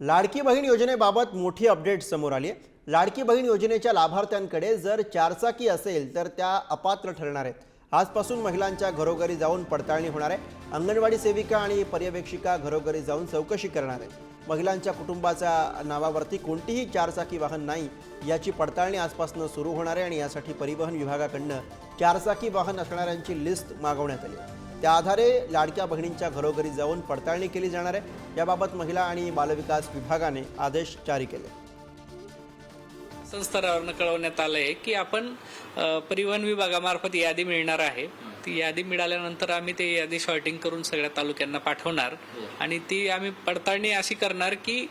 लाडकी बहीण योजनेबाबत मोठी अपडेट समोर आली आहे. लाडकी बहीण योजनेच्या लाभार्थ्यांकडे जर चारचाकी असेल तर त्या अपात्र ठरणार आहेत. आजपासून महिलांच्या घरोघरी जाऊन पडताळणी होणार आहे. अंगणवाडी सेविका आणि पर्यवेक्षिका घरोघरी जाऊन चौकशी करणार आहेत. महिलांच्या कुटुंबाच्या नावावरती कोणतीही चारचाकी वाहन नाही याची पडताळणी आजपासून सुरू होणार आहे आणि यासाठी परिवहन विभागाकडनं चारचाकी वाहन असणाऱ्यांची लिस्ट मागवण्यात आली आहे. त्या आधारे लाडक्या बहिणींच्या घरोघरी जाऊन पडताळणी केली जाणार आहे. याबाबत महिला आणि बालविकास विभागाने आदेश जारी केले. संस्थारावरनं कळवण्यात आलं आहे की आपण परिवहन विभागामार्फत यादी मिळणार आहे. ती यादी मिळाल्यानंतर आम्ही ते यादी शॉर्टिंग करून सगळ्या तालुक्यांना पाठवणार. आणि ती आम्ही पडताळणी अशी करणार की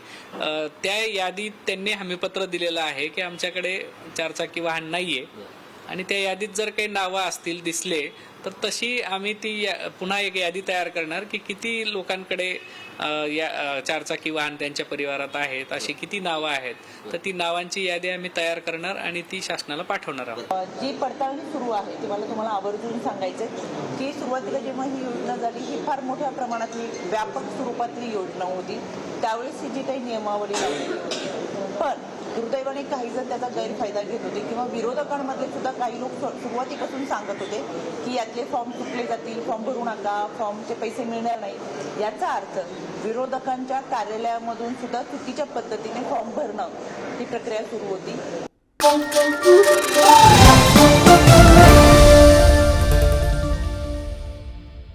त्या यादीत त्यांनी हमीपत्र दिलेलं आहे की आमच्याकडे चारचाकी वाहन नाहीये. आणि त्या यादीत जर काही नावं असतील दिसले तर तशी आम्ही ती या- पुन्हा एक यादी तयार करणार की किती लोकांकडे या चारचाकी वाहन त्यांच्या परिवारात आहेत अशी किती नावं आहेत तर ती नावांची यादी आम्ही तयार करणार आणि ती शासनाला पाठवणार आहोत. जी पडताळणी सुरू आहे ती मला तुम्हाला आवर्जून सांगायचं आहे की सुरुवातीला जेव्हा ही योजना झाली ही फार मोठ्या प्रमाणातली व्यापक स्वरूपातली योजना होती. त्यावेळेस ही जी काही नियमावली पण दुर्दैवाने काही जण त्याचा गैरफायदा घेत होते किंवा विरोधकांमधले सुद्धा काही लोक सुरुवातीपासून सांगत होते की यातले फॉर्म चुकले जातील फॉर्म भरू नका फॉर्मचे पैसे मिळणार नाही. याचा अर्थ विरोधकांच्या कार्यालयामधून सुद्धा चुकीच्या पद्धतीने फॉर्म भरणं ही प्रक्रिया सुरू होती.